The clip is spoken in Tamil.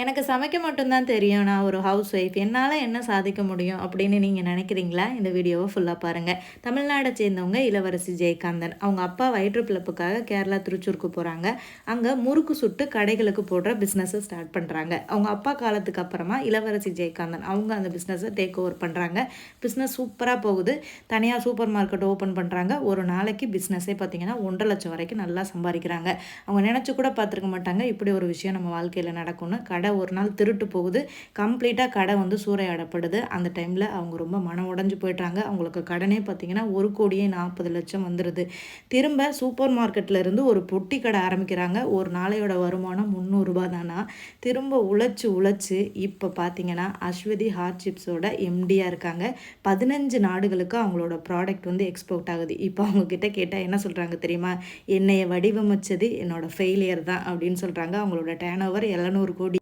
எனக்கு சமைக்க மட்டும்தான் தெரியும். நான் ஒரு ஹவுஸ் ஒய்ஃப் என்னால் என்ன சாதிக்க முடியும் அப்படின்னு நீங்கள் நினைக்கிறீங்களா? இந்த வீடியோவை ஃபுல்லாக பாருங்கள் தமிழ்நாடை சேர்ந்தவங்க இளவரசி ஜெயகாந்தன். அவங்க அப்பா வயிற்று பிழப்புக்காக கேரளா திருச்சூருக்கு போகிறாங்க அங்கே முறுக்கு சுட்டு கடைகளுக்கு போடுற பிஸ்னஸை ஸ்டார்ட் பண்ணுறாங்க அவங்க அப்பா காலத்துக்கு அப்புறமா இளவரசி ஜெயகாந்தன். அவங்க அந்த பிஸ்னஸை டேக் ஓவர் பண்ணுறாங்க பிஸ்னஸ் சூப்பராக போகுது. தனியாக சூப்பர் மார்க்கெட் ஓப்பன் பண்ணுறாங்க ஒரு நாளைக்கு பிஸ்னஸே பார்த்தீங்கன்னா ஒன்றரை லட்சம் வரைக்கும் நல்லா சம்பாதிக்கிறாங்க. அவங்க நினச்சி கூட பார்த்துருக்க மாட்டாங்க. இப்படி ஒரு விஷயம் நம்ம வாழ்க்கையில் நடக்கும்னு கடை ஒரு நாள் திருட்டு போகுது. கம்ப்ளீட்டாக கடை வந்து சூறையாடப்படுது. அந்த டைமில் அவங்க ரொம்ப மனம் உடஞ்சி போயிட்டாங்க அவங்களுக்கு கடனே பார்த்திங்கன்னா ஒரு கோடியே நாற்பது லட்சம் வந்துடுது திரும்ப சூப்பர் மார்க்கெட்டில் இருந்து ஒரு பொட்டி கடை ஆரம்பிக்கிறாங்க. ஒரு நாளையோட வருமானம் முந்நூறுரூபா தானா திரும்ப உழைச்சி உழைச்சி இப்போ பார்த்தீங்கன்னா அஸ்வதி ஹார்ட் சிப்ஸோட எம்டியாக இருக்காங்க. பதினஞ்சு நாடுகளுக்கு அவங்களோட ப்ராடக்ட் வந்து எக்ஸ்போர்ட் ஆகுது. இப்போ அவங்கக்கிட்ட கேட்டால் என்ன சொல்கிறாங்க தெரியுமா? என்னைய வடிவமைச்சது என்னோட ஃபெயிலியர் தான் அப்படின்னு சொல்கிறாங்க அவங்களோட டேன் ஓவர் எழுநூறு கோடி.